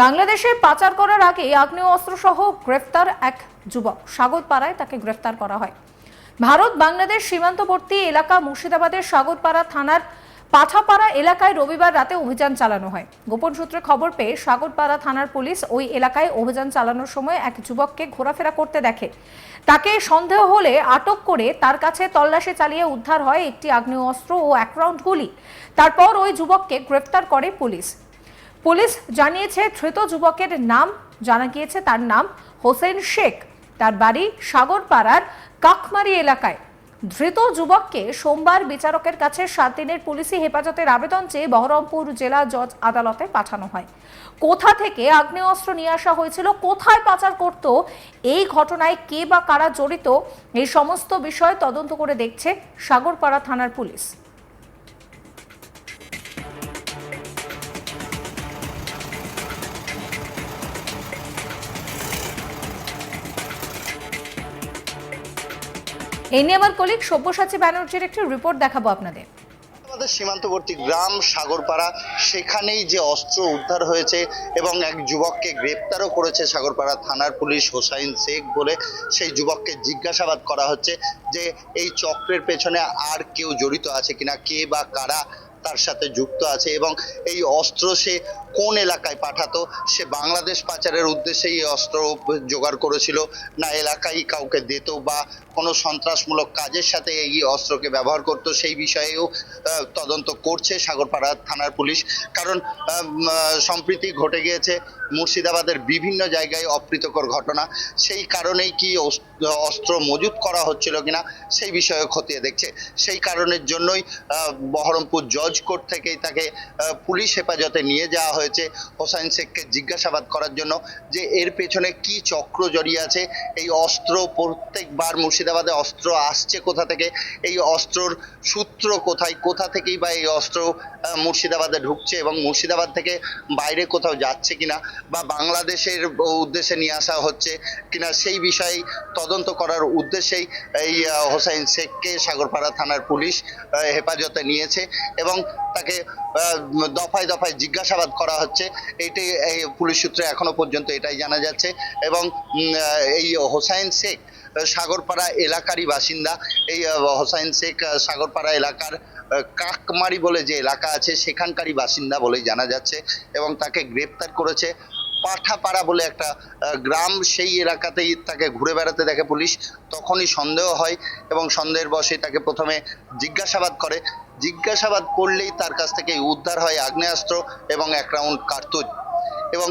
বাংলাদেশে পাচার করার আগে আগ্নেয় অস্ত্র সহ গ্রেফতার এক যুবক। সাগরপাড়ায় তাকে গ্রেফতার করা হয়। ভারত বাংলাদেশ সীমান্তবর্তী এলাকা মুর্শিদাবাদের সাগরপাড়া থানার পাঠাপাড়া এলাকায় রবিবার রাতে অভিযান চালানো হয়। গোপন সূত্রে খবর পেয়ে সাগরপাড়া থানার পুলিশ ওই এলাকায় অভিযান চালানোর সময় এক যুবককে ঘোরাফেরা করতে দেখে। তাকে সন্দেহ হলে আটক করে তার কাছে তল্লাশি চালিয়ে উদ্ধার হয় একটি আগ্নেয় অস্ত্র ও এক রাউন্ড গুলি। তারপর ওই যুবককে গ্রেফতার করে পুলিশ। পুলিশ জানিয়েছে, ধৃত যুবকের নাম জানা গিয়েছে। তার নাম হোসেন শেখ। তার বাড়ি সাগরপাড়ার কাকমারি এলাকায়। ধৃত যুবককে সোমবার বিচারকের কাছে সাত দিনের পুলিশি হেফাজতের আবেদন চেয়ে বহরমপুর জেলা জজ আদালতে পাঠানো হয়। কোথা থেকে আগ্নেয়াস্ত্র নিয়ে আসা হয়েছিল, কোথায় পাচার করত, এই ঘটনায় কে বা কারা জড়িত, এই সমস্ত বিষয় তদন্ত করে দেখছে সাগরপাড়া থানার পুলিশ। এই নিয়ে আমার কলিগ সব্যসাচী ব্যানার্জির একটি রিপোর্ট দেখাবো আপনাদের। আমাদের সীমান্তবর্তী গ্রাম সাগরপাড়া, সেখানেই যে অস্ত্র উদ্ধার হয়েছে এবং এক যুবককে গ্রেপ্তারও করেছে সাগরপাড়া থানার পুলিশ হোসাইন শেখ বলে সেই যুবককে জিজ্ঞাসাবাদ করা হচ্ছে যে এই চক্রের পেছনে আর কেউ জড়িত আছে কিনা, কে বা কারা তার সাথে যুক্ত আছে এবং এই অস্ত্র সে কোন এলাকায় পাঠাতো? সে বাংলাদেশ পাচারের উদ্দেশ্যে এই অস্ত্র জোগাড় করেছিল। না এলাকায় কাউকে দিত বা কোনো সন্ত্রাসমূলক কাজের সাথে এই অস্ত্রকে ব্যবহার করত, সেই বিষয়েও তদন্ত করছে সাগরপাড়া থানার পুলিশ। কারণ সম্প্রীতি ঘটে গিয়েছে মুর্শিদাবাদের বিভিন্ন জায়গায় অপ্রীতকর ঘটনা। সেই কারণেই কি অস- অস্ত্র মজুত করা হচ্ছিল কিনা, সেই বিষয়ে খতিয়ে দেখছে। সেই কারণের জন্যই বহরমপুর জজ কোর্ট থেকেই তাকে পুলিশ হেফাজতে নিয়ে যাওয়া হয়েছে। হোসাইন শেখকে জিজ্ঞাসাবাদ করার জন্য যে এর পেছনে কি চক্র জড়িয়ে আছে, এই অস্ত্র প্রত্যেকবার মুর্শিদাবাদে অস্ত্র আসছে কোথা থেকে, এই অস্ত্রর সূত্র কোথায়, কোথা থেকেই বা এই অস্ত্র মুর্শিদাবাদে ঢুকছে এবং মুর্শিদাবাদ থেকে বাইরে কোথাও যাচ্ছে কিনা বা বাংলাদেশের উদ্দেশ্যে নিয়ে আসা হচ্ছে কিনা, সেই বিষয়ে তদন্ত করার উদ্দেশ্যেই এই হোসাইন শেখকে সাগরপাড়া থানার পুলিশ হেফাজতে নিয়েছে এবং তাকে দফায় দফায় জিজ্ঞাসাবাদ করা হচ্ছে। এটি এই পুলিশ সূত্রে এখনও পর্যন্ত এটাই জানা যাচ্ছে। এবং এই হোসাইন শেখ সাগরপাড়া এলাকারই বাসিন্দা। এই হোসাইন শেখ সাগরপাড়া এলাকার কাকমারি বলে যে এলাকা আছে, সেখানকারই বাসিন্দা বলেই জানা যাচ্ছে। এবং তাকে গ্রেপ্তার করেছে। পাঠাপাড়া বলে একটা গ্রাম সেই এলাকাতেই তাকে ঘুরে বেড়াতে দেখে পুলিশ। তখনই সন্দেহ হয় এবং সন্দেহের বশে তাকে প্রথমে জিজ্ঞাসাবাদ করে। জিজ্ঞাসাবাদ করলেই তার কাছ থেকে উদ্ধার হয় আগ্নেয়াস্ত্র এবং এক রাউন্ড কার্তুজ। এবং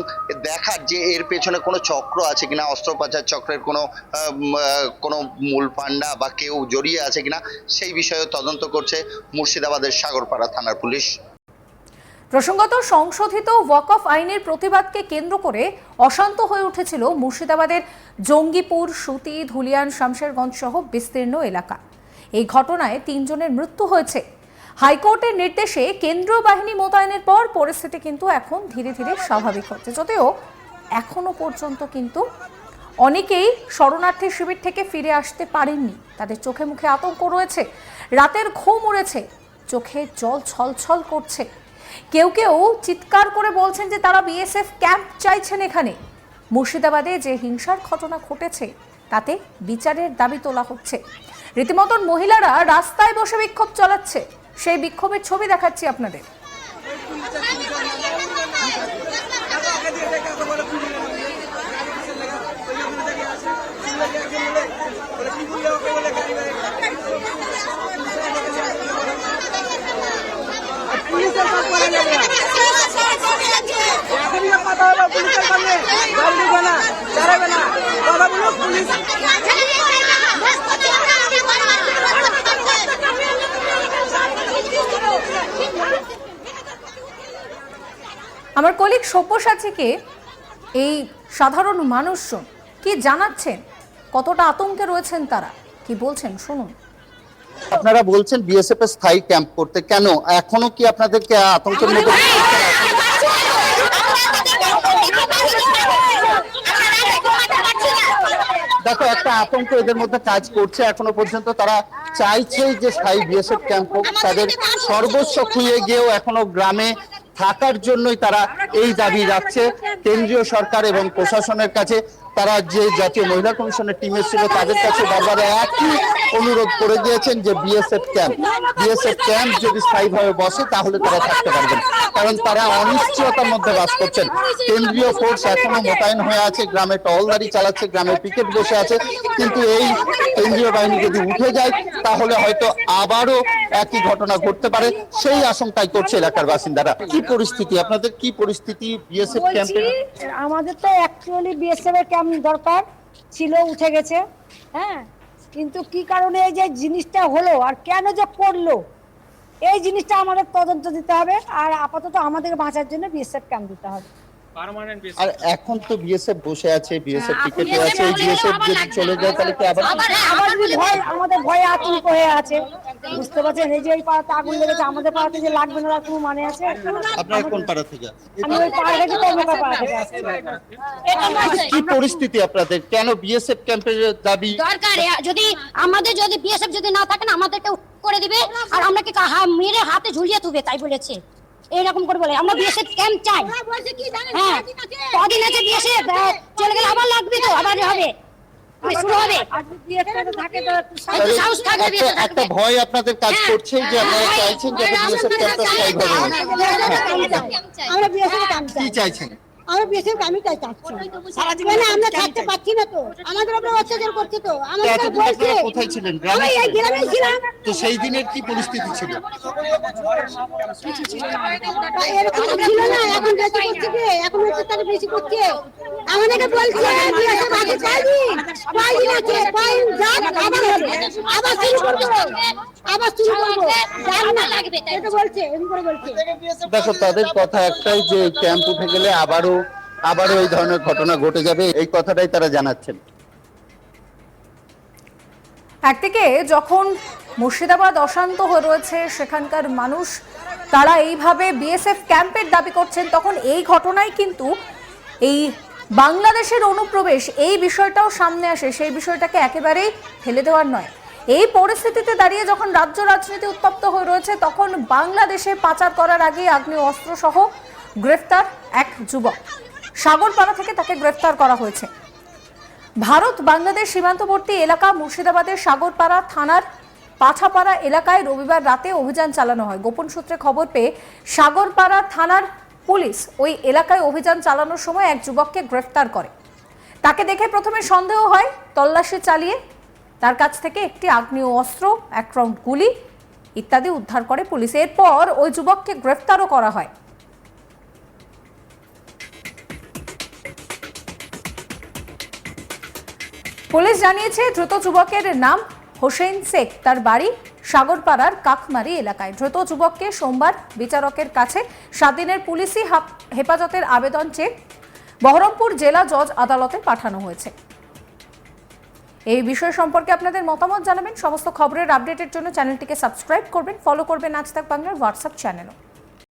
দেখার যে এর পেছনে কোনো চক্র আছে কিনা অস্ত্র পাচার চক্রের কোনো কোনো মূল পান্ডা বা কেউ জড়িয়ে আছে কিনা, সেই বিষয়ে তদন্ত করছে মুর্শিদাবাদের সাগরপাড়া থানার পুলিশ। প্রসঙ্গত, সংশোধিত ওয়াকফ আইনের প্রতিবাদকে কেন্দ্র করে অশান্ত হয়ে উঠেছিল মুর্শিদাবাদের জঙ্গিপুর, সুতি, ধুলিয়ান, শামশেরগঞ্জ সহ বিস্তীর্ণ এলাকা। এই ঘটনায় তিনজনের মৃত্যু হয়েছে। হাইকোর্টের নির্দেশে কেন্দ্রীয় বাহিনী মোতায়েনের পর পরিস্থিতি কিন্তু এখন ধীরে ধীরে স্বাভাবিক হচ্ছে। যদিও এখনও পর্যন্ত কিন্তু অনেকেই শরণার্থী শিবির থেকে ফিরে আসতে পারেননি। তাদের চোখে মুখে আতঙ্ক রয়েছে। রাতের ঘুম উড়েছে। চোখে জল ছলছল করছে। কেউ কেউ চিৎকার করে বলছেন যে তারা বিএসএফ ক্যাম্প চাইছেন এখানে। মুর্শিদাবাদে যে হিংসার ঘটনা ঘটেছে, তাতে বিচারের দাবি তোলা হচ্ছে। রীতিমতন মহিলারা রাস্তায় বসে বিক্ষোভ চালাচ্ছে। সেই বিক্ষোভের ছবি দেখাচ্ছি আপনাদের। আমার কলিগ সব্যসাচীকে এই সাধারণ মানুষজন কি জানাচ্ছেন? কতটা আতঙ্কে রয়েছেন তারা? কি বলছেন? শুনুন। আপনারা বলছেন বিএসএফ এর স্থায়ী ক্যাম্প করতে। কেন? এখনও কি আপনাদেরকে আতঙ্কের মধ্যে দেখো একটা আতঙ্ক এদের মধ্যে কাজ করছে। এখনও পর্যন্ত তারা চাইছে যে স্থায়ী বিএসএফ ক্যাম্প হোক। তাদের সর্বস্ব খুঁয়ে গিয়েও এখনও গ্রামে থাকার জন্যই তারা এই দাবি রাখছে। কেন্দ্রীয় সরকার এবং প্রশাসনের কাছে তারা যে জাতীয় মহিলা কমিশনের টিম ছিল তাদের কাছে বারবার একই অনুরোধ করে দিয়েছেন যে বিএসএফ ক্যাম্প বিএসএফ ক্যাম্প যদি স্থায়ীভাবে বসে তাহলে তারা থাকতে পারবেন। কারণ তারা অনিশ্চয়তার মধ্যে বাস করছেন। কেন্দ্রীয় ফোর্স এখনও মোতায়েন হয়ে আছে গ্রামে টহলদারি চালাচ্ছে গ্রামে পিকেট বসে আছে। কিন্তু এই কেন্দ্রীয় বাহিনী যদি উঠে যায় তাহলে হয়তো আবারও একই ঘটনা ঘটতে পারে। সেই আশঙ্কাই করছে এলাকার বাসিন্দারা। কি পরিস্থিতি? আপনাদের কি পরিস্থিতি বিএসএফ বলছি ক্যাম্পের আমাদের তো অ্যাকচুয়ালি বিএসএফ এর ক্যাম্প দরকার। ছিল উঠে গেছে। হ্যাঁ? কিন্তু কি কারণে এই যে জিনিসটা হলো আর কেন যে করল? এই জিনিসটা আমাদের তদন্ত দিতে হবে আর আপাতত আমাদের বাঁচার জন্য বিএসএফ ক্যাম্প দিতে হবে। আর এখন তো বিএসএফ বসে আছে বিএসএফ হ্যাঁ, টিকেটে আছে বিএসএফ যদি চলে যায় তাহলে কি আবার আবার যদি ভয় আমাদের ভয়ে আতঙ্ক হয়ে আছে। বুঝতে পারছেন? এই যে এই পাড়াতে আগুন লেগেছে আমাদের পাড়াতে যে লাগবে না কোনো মানে আছে? আপনার কোন পাড়া থেকে আমি ওই পাড়া থেকে পাড়া থেকে আসছি। কি পরিস্থিতি আপনাদের? কেন বিএসএফ ক্যাম্পের দাবি? দরকার যদি আমাদের যদি বিএসএফ যদি না থাকে না আমাদেরকে করে দিবে আর আমরা কি মেরে হাতে ঝুলিয়ে তুবে তাই বলেছে। এইরকম করে বলে। আমরা বিএসএফ ক্যাম্প চাই। হ্যাঁ। কদিন আছে? বিএসএফ চলে গেলে আবার লাগবে তো আবার হবে। শুরু হবে। একটু। ভয় আপনাদের কাজ হ্যাঁ, করছে যে আপনারা চাইছেন যে বিএসএফ ক্যাম্পটা স্থায়ীভাবে হোক। আমরা বিএসএফ কি চাইছেন? আমরা বেশি আমি তাই চাচ্ছি। মানে আমরা থাকতে পারছি না তো। আমাদের উপরে অত্যাচার করছে তো। আমাদের বলছে কোথায় ছিলেন? গ্রামে এই গ্রামে ছিলাম। তো সেই দিনের কি পরিস্থিতি ছিল? এরকম ছিল না এখন যা করছে কি? এখন অত্যাচার বেশি করছে। আমাদেরকে বলছে আবার হবে। আবার শুরু করব। আবার শুরু করব। যাক না। লাগবে তাই। এটা বলছে এরকম করে বলছে। দেখো তাদের কথা একটাই যে ক্যাম্প উঠে গেলে আবারও আবারও এই ধরনের ঘটনা ঘটে যাবে। এই কথাটাই তারা জানাচ্ছেন। একদিকে যখন মুর্শিদাবাদ অশান্ত হয়ে রয়েছে সেখানকার মানুষ তারা এইভাবে বিএসএফ ক্যাম্পের দাবি করছেন তখন এই ঘটনায় কিন্তু এই বাংলাদেশের অনুপ্রবেশ, এই বিষয়টাও সামনে আসে। সেই বিষয়টাকে একেবারেই ফেলে দেওয়ার নয়। এই পরিস্থিতিতে দাঁড়িয়ে যখন রাজ্য রাজনীতি উত্তপ্ত হয়ে রয়েছে, তখন বাংলাদেশে পাচার করার আগে আগ্নেয় অস্ত্রসহ গ্রেফতার এক যুবক। সাগরপাড়া থেকে তাকে গ্রেফতার করা হয়েছে। ভারত, বাংলাদেশ সীমান্তবর্তী এলাকা মুর্শিদাবাদের সাগরপাড়া থানার পাঠাপাড়া এলাকায় রবিবার রাতে অভিযান চালানো হয়। গোপন সূত্রে খবর পেয়ে সাগরপাড়া থানার পুলিশ ওই এলাকায় অভিযান চালানোর সময় এক যুবককে গ্রেফতার করে। তাকে দেখে প্রথমে সন্দেহ হয়, তল্লাশি চালিয়ে তার কাছ থেকে একটি আগ্নেয় অস্ত্র, এক রাউন্ড গুলি ইত্যাদি উদ্ধার করে পুলিশ। এরপর ওই যুবককে গ্রেফতারও করা হয়। পুলিশ জানিয়েছে দ্রুত যুবকের নাম হোসেন শেখ। তার বাড়ি সাগরপাড়ার কাকমারি এলাকায়। ধৃত যুবককে সোমবার বিচারকের কাছে সাত দিনের পুলিশি হেফাজতের আবেদন চেয়ে বহরমপুর জেলা জজ আদালতে পাঠানো হয়েছে। এই বিষয় সম্পর্কে আপনাদের মতামত জানাবেন। সমস্ত খবরের আপডেটের জন্য চ্যানেলটিকে সাবস্ক্রাইব করবেন, ফলো করবেন আজ তাক বাংলার হোয়াটসঅ্যাপ চ্যানেলও।